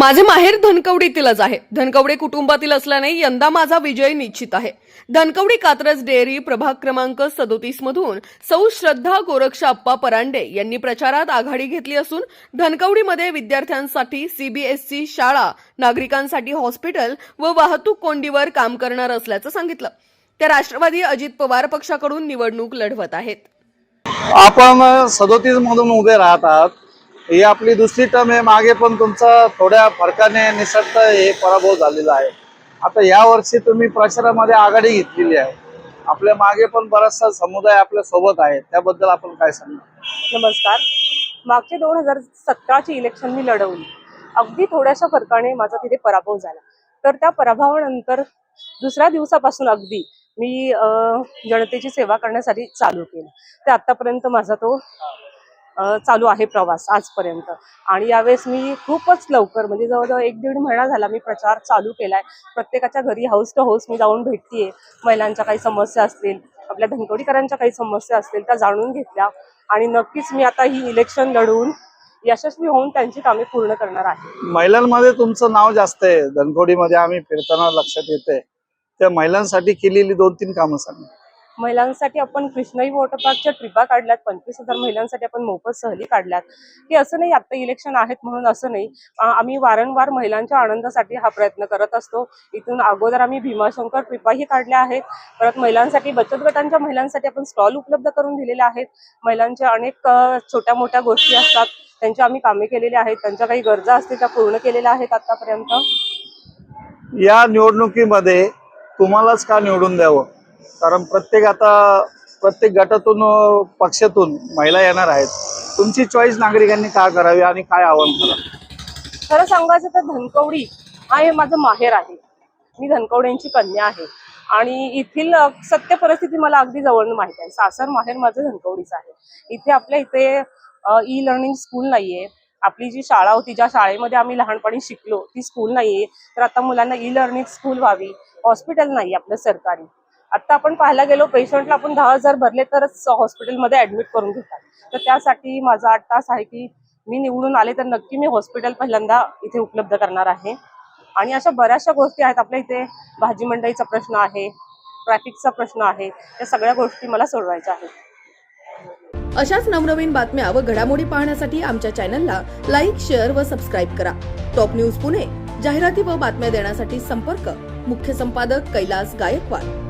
माझे माहेर धनकवडीतीलच आहे. धनकवडे कुटुंबातील असल्याने यंदा माझा विजय निश्चित आहे. धनकवडी कात्रज डेअरी प्रभाग क्रमांक सदोतीस मधून सौ श्रद्धा गोरक्षा अप्पा परांडे यांनी प्रचारात आघाडी घेतली असून धनकवडीमध्ये विद्यार्थ्यांसाठी सीबीएसई शाळा नागरिकांसाठी हॉस्पिटल व वाहतूक कोंडीवर काम करणार असल्याचं सांगितलं. त्या राष्ट्रवादी अजित पवार पक्षाकडून निवडणूक लढवत आहेत. आपण सदोतीस मधून उभे राहतात. ही आपली दुसरी टर्म आहे. मागे पण तुमचा थोड्या फरकाने निसटत हे पराभव झालेला आहे. आता या वर्षी तुम्ही प्रचारामध्ये आघाडी घेतलेली आहे. आपल्या मागे पण बराचसा समुदाय आपल्यासोबत आहे. त्याबद्दल आपण काय सांगणार? नमस्कार. मागचे दोन हजार सतराची इलेक्शन मी लढवली. अगदी थोड्याशा फरकाने माझा तिथे पराभव झाला. तर त्या पराभवानंतर दुसऱ्या दिवसापासून अगदी मी जनतेची सेवा करण्यासाठी चालू केलं. ते आतापर्यंत माझा तो चालू आहे प्रवास आजपर्यंत. आणि यावेळेस मी खूपच लवकर म्हणजे जवळजवळ एक दीड महिना झाला मी प्रचार चालू केलाय. प्रत्येकाच्या घरी हाऊस टू हाऊस मी जाऊन भेटतीये. महिलांच्या काही समस्या असतील आपल्या धनकोडीकरांच्या काही समस्या असतील त्या जाणून घेतल्या. आणि नक्कीच मी आता ही इलेक्शन लढवून यशस्वी होऊन त्यांची कामे पूर्ण करणार आहे. महिलांमध्ये तुमचं नाव जास्त आहे. धनकोडीमध्ये आम्ही फिरताना लक्षात येते त्या महिलांसाठी केलेली दोन तीन कामं सांगा. महिलांसाठी आपण कृष्णाई वॉटर पार्कच्या ट्रिपा काढल्यात. पंचवीस हजार महिलांसाठी आपण मोफत सहली काढल्यात. की असं नाही आता इलेक्शन आहेत म्हणून असं नाही. आम्ही वारंवार महिलांच्या आनंदासाठी हा प्रयत्न करत असतो. इथून अगोदर आम्ही भीमाशंकर ट्रिपाही काढल्या आहेत. परत महिलांसाठी बचत गटांच्या महिलांसाठी आपण स्टॉल उपलब्ध करून दिलेले आहेत. महिलांच्या अनेक छोट्या मोठ्या गोष्टी असतात. त्यांच्या आम्ही कामे केलेली आहेत. त्यांच्या काही गरजा असतील त्या पूर्ण केलेल्या आहेत आतापर्यंत. या निवडणुकीमध्ये तुम्हालाच का निवडून द्यावं? कारण प्रत्येक आता प्रत्येक गटातून पक्षातून महिला येणार आहेत. तुमची चॉईस नागरिकांनी का करावी आणि काय आव्हान करावं खरं सांगायचं तर धनकवडी हा हे माझं माहेर आहे. मी धनकवड्यांची कन्या आहे. आणि येथील सत्य परिस्थिती मला अगदी जवळून माहिती आहे. सासर माहेर माझं धनकवडीच आहे. इथे आपल्या इथे ई लर्निंग स्कूल नाहीये. आपली जी शाळा होती ज्या शाळेमध्ये आम्ही लहानपणी शिकलो ती स्कूल नाहीये. तर आता मुलांना ई लर्निंग स्कूल व्हावी. हॉस्पिटल नाही आपलं सरकारी. आता आपण पाहायला गेलो पेशंटला आपण दहा हजार भरले तरच हॉस्पिटलमध्ये ऍडमिट करून घेतात. तर त्यासाठी माझा आठ तास आहे की मी निवडून आले तर नक्की मी हॉस्पिटल पहिल्यांदा इथे उपलब्ध करणार आहे. आणि अशा बऱ्याचशा गोष्टी आहेत. आपल्या इथे भाजी मंडईचा प्रश्न आहे ट्रॅफिकचा प्रश्न आहे या सगळ्या गोष्टी मला सोडवायच्या आहेत. अशाच नवनवीन बातम्या व घडामोडी पाहण्यासाठी आमच्या चॅनलला लाईक शेअर व सबस्क्राईब करा. टॉप न्यूज पुणे जाहिराती व बातम्या देण्यासाठी संपर्क मुख्य संपादक कैलास गायकवाड.